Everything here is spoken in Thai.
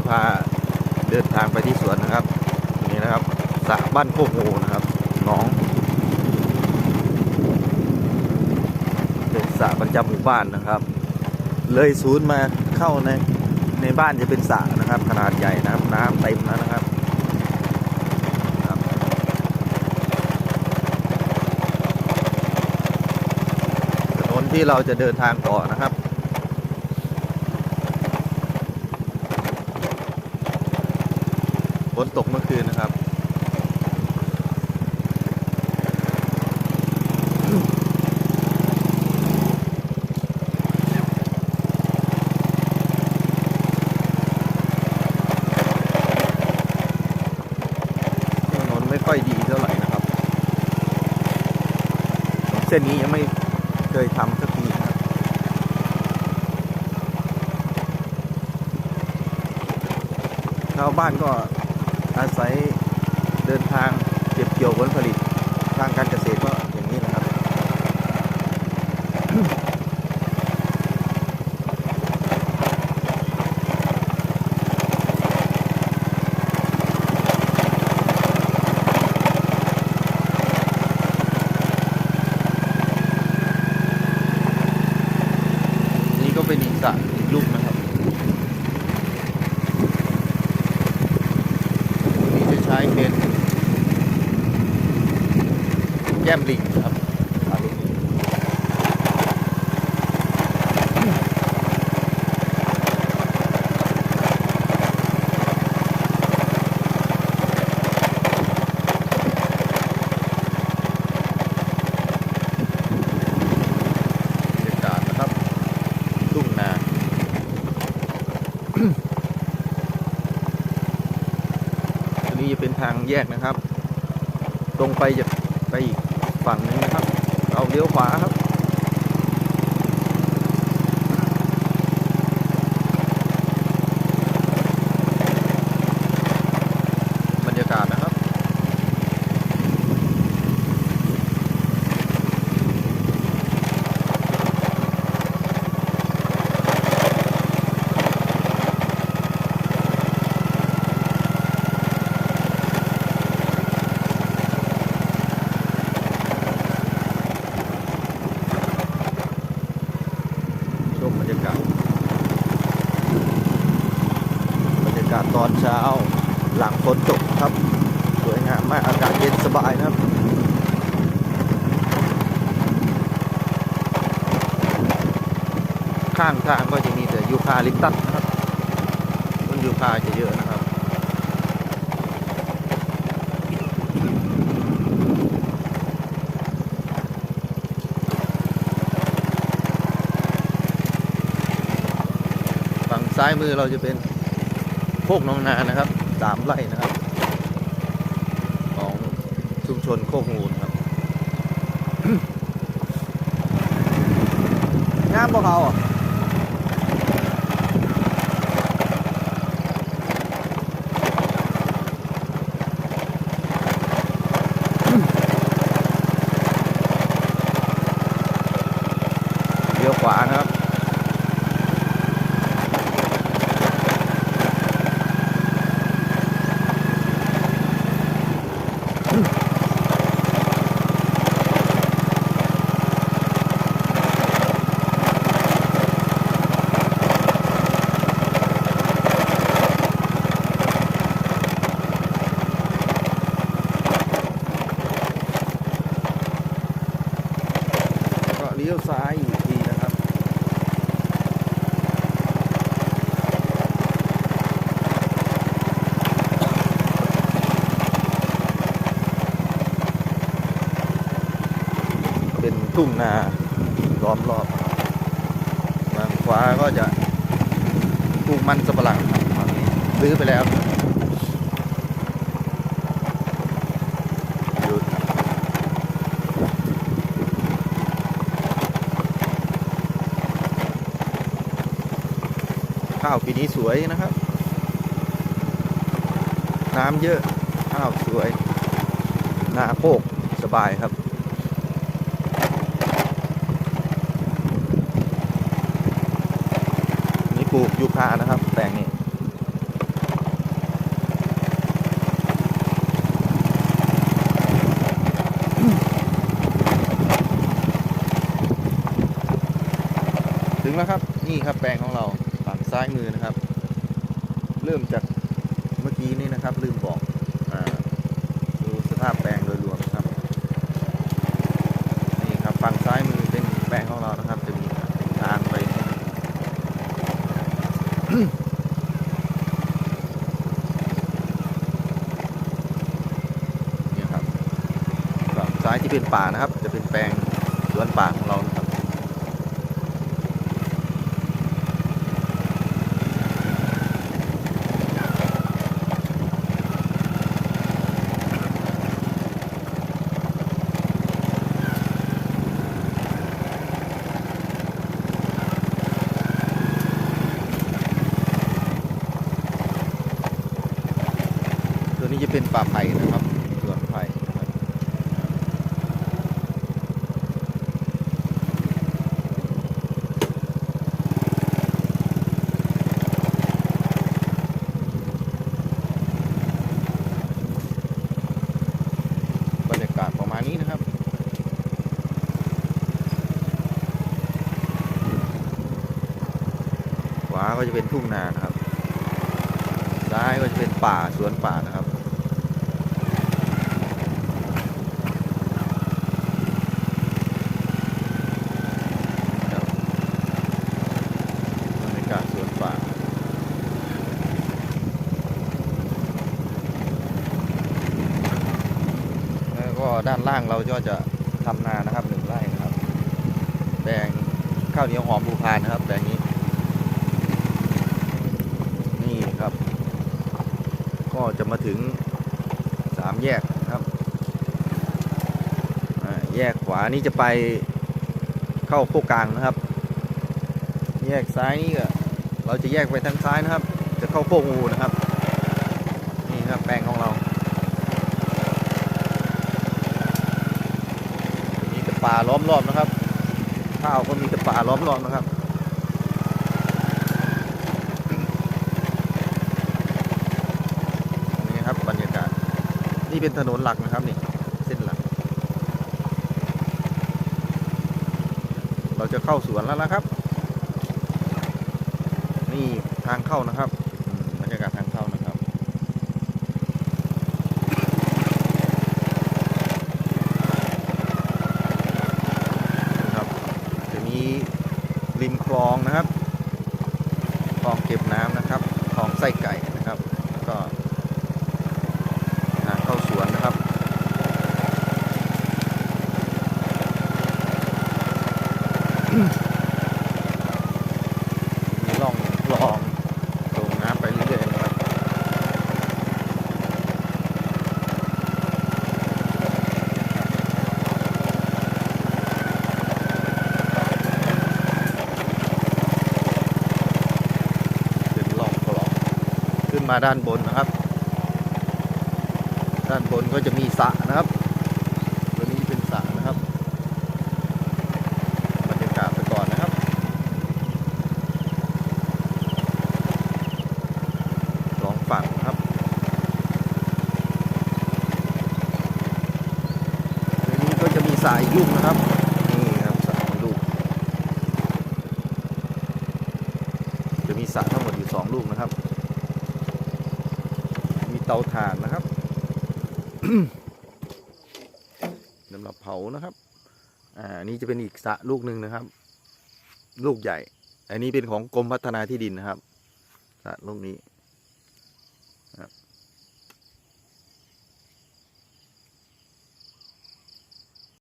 จะพาเดินทางไปที่สวนนะครับ นี่นะครับสระบ้านโคกโหนะครับหน้องเป็นสระประจำหมู่บ้านนะครับ เลยศูนย์มาเข้าในในบ้านจะเป็นสระนะครับ ขนาดใหญ่นะครับ น้ำเต็มแล้วนะครับครับถนนที่เราจะเดินทางต่อนะครับ นตกเมื่อคืนนะครับถนนไม่ค่อยดีเท่าไหร่นะครับ เส้นนี้ยังไม่เคยทำสักทีนะครับชาวบ้านก็ อาศัยเดินทางเก็บเกี่ยวผลผลิตทางการเกษตรก็อย่างนี้นะครับ นี่ก็เป็นอีกสระอีกลูกนะครับนี่จะใช้เป็นแก้มลิงครับอ่านี้บรรยากาศนะครับทุ่งนาอันนี้จะเป็นทางแยกนะครับ ตรงไปจะไปอีก ฝั่งหนึงนะครับ เอาเลี้ยวขวาครับบรรยากาศนะครับ ชมบรรยากาศ บรรยากาศต อนเช้า หลังฝนตกครับ สวยงามมากอากาศเย็นสบายนะครับข้างทางก็จะมีแต่ยูคาลิปตัสนะครับต้นยูคาจะเยอะนะครับ ฝั่งซ้ายมือเราจะเป็น คกหนองนานะครับสามไร่นะครับ ของชุมชนโคกงูนะครับงามพวกเขาอะเลี้ยวขวานะครับ ก็เลี้ยวซ้ายอีกทีนะครับเป็นทุ่งนาล้อมรอบทางขวาก็จะปลูกมันสับปะหลังครับซื้อไปแล้ว ข้าวปีนี้สวยนะครับ น้ำเยอะ ข้าวสวย นาโคกสบายครับนี่ปลูกยูคานะครับ แปลงนี้ถึงแล้วครับ นี่ครับแปลงของเรา ซ้ายมือนะครับ เริ่มจากเมื่อกี้นี่นะครับ ลืมบอกอดูสภาพแปลงโดยรวมนะครับนี่ครับฝั่งซ้ายมือเป็นแปลงของเรานะครับ จะมีทางไปนี่ครับฝั่งซ้ายที่เป็นป่านะครับ จะเป็นแปลงสวนป่าของเรานะครับ ตัวนี้จะเป็นป่าไผ่นะครับสวนไผ่นะครับบรรยากาศประมาณนี้นะครับขวาก็จะเป็นทุ่งนานะครับซ้ายก็จะเป็นป่าสวนป่านะครับบรรยากาศสวนป่า แล้วก็ ด้านล่างเราก็จะทำนานะครับหนึ่งไร่นะครับแปลงข้าวเหนียวหอมภูพานนะครับแปลงนี้ นี่ครับ ก็จะมาถึงสามแยกนะครับแยกขวานี่จะไปเข้าโคกกลางนะครับ แยกซ้ายนี่ก็เราจะแยกไปทางซ้ายนะครับ จะเข้าโคกงูนะครับ นี่ครับแปลงของเรามีแต่ ป่าล้อมรอบนะครับ ข้าวก็มีแต่ป่าล้อมรอบนะครับนี่ครับบรรยากาศนี่เป็นถนนหลักนะครับนี่เส้นหลัก เราจะเข้าสวนแล้วนะครับ นี่ทางเข้านะครับอืมบรรยากาศทางเข้านะครับ นะครับ จะมีริมค ลองนะครับ คลองเก็บน้ำนะครับ คลองไส้ไก่นะครับ แล้วก็ทางเข้าสวนนะครับ มีร่องคลองส่งน้ำไปเรื่อยๆนะครับ เป็นร่องคลอง ขึ้นมาด้านบนนะครับ ด้านบนก็จะมีสระนะครับ ตัวนี้เป็นสระนะครับบรรยากาศไปก่อนนะครับ สองฝั่งครับตัวนี้ก็จะมีสายลูกนะครับนี่ครับสายลูกจะมีสระทั้งหมดอยู่สองลูกนะครับ เตาถ่านนะครับสำหรับเผานะครับ อ่านนี้จะเป็นอีกสะลูกหนึ่งนะครับ ลูกใหญ่ อันนี้เป็นของกรมพัฒนาที่ดินนะครับสะลูกนี้